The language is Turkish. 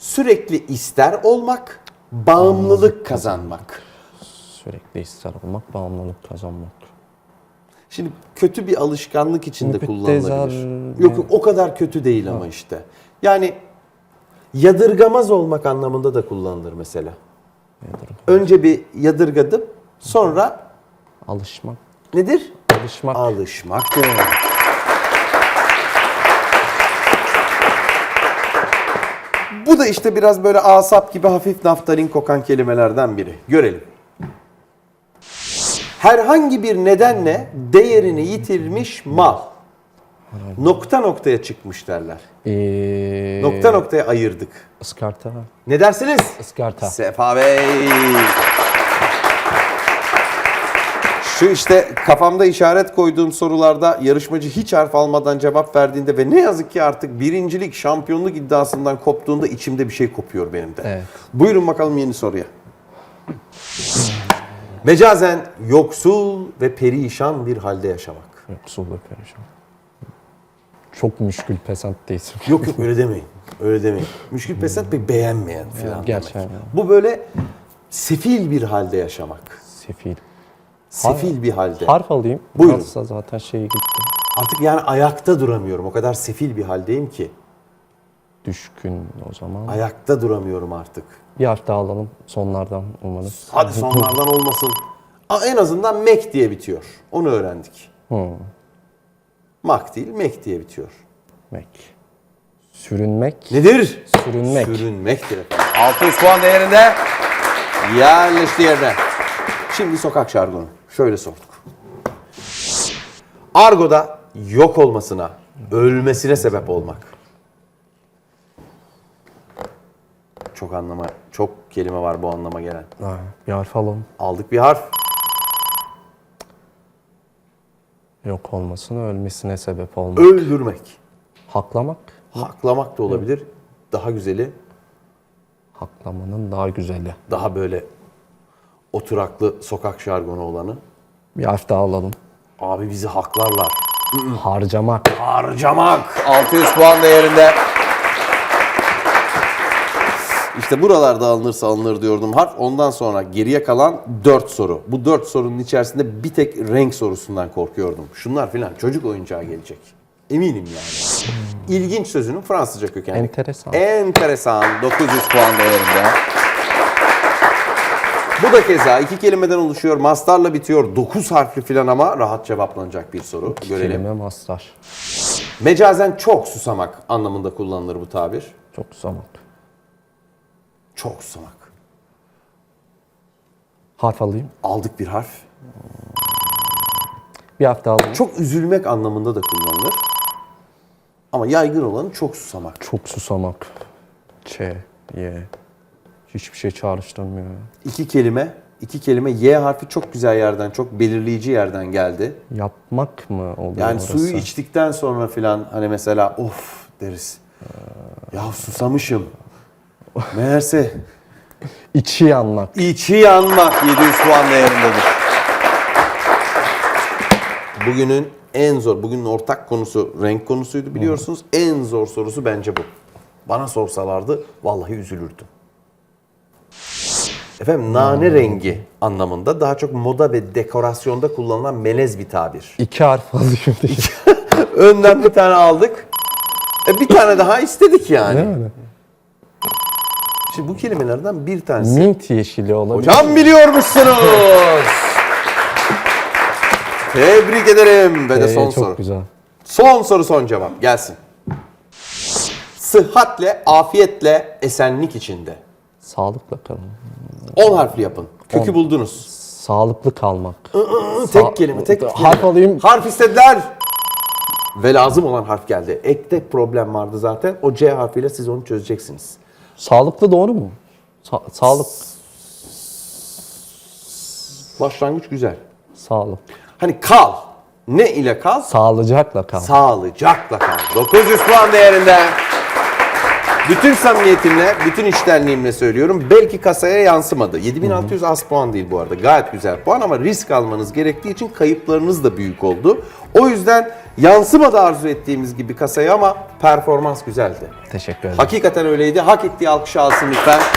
Sürekli ister olmak, bağımlılık kazanmak. Sürekli ister olmak, bağımlılık kazanmak. Şimdi kötü bir alışkanlık içinde kullanılabilir. Yok yok o kadar kötü değil ama işte. Yani yadırgamaz olmak anlamında da kullanılır mesela. Önce bir yadırgadım, sonra Alışmak. nedir? Alışmak. Alışmaktır. Bu da işte biraz böyle asap gibi hafif naftalin kokan kelimelerden biri. Görelim. Herhangi bir nedenle değerini yitirmiş mal. Nokta noktaya çıkmış derler. Ee, Nokta noktaya ayırdık. Iskarta. Ne dersiniz? Iskarta. Sefa Bey. Şu işte kafamda işaret koyduğum sorularda yarışmacı hiç harf almadan cevap verdiğinde ve ne yazık ki artık birincilik, şampiyonluk iddiasından koptuğunda içimde bir şey kopuyor benim de. Evet. Buyurun bakalım yeni soruya. Mecazen yoksul ve perişan bir halde yaşamak. Yoksul ve perişan. Çok müşkül pesant değilsin. Yok yok öyle demeyin. Öyle demeyin. Müşkül pesent bir beğenmeyen falan demek. gerçekten. Bu böyle sefil bir halde yaşamak. Sefil. Sefil bir halde. Harf alayım. Buyurun. Nasılsa zaten şey gitti. Artık yani ayakta duramıyorum. O kadar sefil bir haldeyim ki. Düşkün o zaman. Ayakta duramıyorum artık. Bir harf daha alalım sonlardan umarız. Hadi sonlardan olmasın. A- En azından Mek diye bitiyor. Onu öğrendik. Hmm. Mak değil, Mek diye bitiyor. Mek. Sürünmek. Nedir? Sürünmek. Sürünmektir efendim. 600 puan değerinde yerleşti yerine. Şimdi sokak şargonu. Şöyle sorduk. Argo'da yok olmasına, ölmesine sebep olmak. Çok anlama, çok kelime var bu anlama gelen. Ha, bir harf alalım. Aldık bir harf. Yok olmasına, ölmesine sebep olmak. Öldürmek. Haklamak. Haklamak da olabilir. Daha güzeli, Haklamanın daha güzeli. daha böyle oturaklı sokak şargonu olanı. Bir harf daha alalım. Abi bizi haklarlar. Harcamak. Harcamak. 600 puan değerinde. İşte buralarda alınırsa alınır diyordum harf. Ondan sonra geriye kalan 4 soru. Bu 4 sorunun içerisinde bir tek renk sorusundan korkuyordum. Şunlar filan çocuk oyuncağı gelecek. Eminim yani. İlginç sözünün Fransızca kökenli. Enteresan. Enteresan. 900 puan değerinde. Bu da keza iki kelimeden oluşuyor. Mastarla bitiyor. 9 harfli filan ama rahat cevaplanacak bir soru. Görelim. Kelime mastar. Mecazen çok susamak anlamında kullanılır bu tabir. Çok susamak. Çok susamak. Harf alayım. Aldık bir harf. Bir harf daha alayım. Çok üzülmek anlamında da kullanılır. Ama yaygın olanı çok susamak. Çok susamak. Ç, Y. Hiçbir şey çağrıştırmıyor. İki kelime. iki kelime Y harfi çok güzel yerden, çok belirleyici yerden geldi. Yapmak mı oluyor Yani orası? suyu içtikten sonra filan hani mesela of deriz. Ya susamışım. Meğerse İçi yanmak. İçi yanmak 700 puan değerindedir. Bugünün en zor, bugünün ortak konusu renk konusuydu biliyorsunuz. En zor sorusu bence bu. Bana sorsalardı vallahi üzülürdüm. Efendim nane rengi anlamında daha çok moda ve dekorasyonda kullanılan melez bir tabir. İki harf diye. Önden bir tane aldık. E bir tane daha istedik yani. Yani. Şimdi bu kelimelerden bir tanesi. Mint yeşili olabilir. Hocam biliyormuşsunuz. Tebrik ederim. Ve de Ee, son çok soru. güzel. Son soru son cevap gelsin. Sıhhatle, afiyetle, esenlik içinde. Sağlıkla kalın. 10 harfli yapın. Kökü On. buldunuz. Sağlıklı kalmak. Tek kelime, tek kelime. Harf alayım. Harf istediler. Ve lazım olan harf geldi. Ekte problem vardı zaten. O C harfiyle siz onu çözeceksiniz. Sağlıklı doğru mu? Sa- sağlık. Başlangıç güzel. Sağlık. Hani kal. Ne ile kal? Sağlıcakla kal. Sağlıcakla kal. 900 puan değerinde. Bütün samimiyetimle, bütün içtenliğimle söylüyorum. Belki kasaya yansımadı. 7600 az puan değil bu arada. Gayet güzel puan ama risk almanız gerektiği için kayıplarınız da büyük oldu. O yüzden yansımadı arzu ettiğimiz gibi kasaya ama performans güzeldi. Teşekkür ederim. Hakikaten öyleydi. Hak ettiği alkışı alsın lütfen.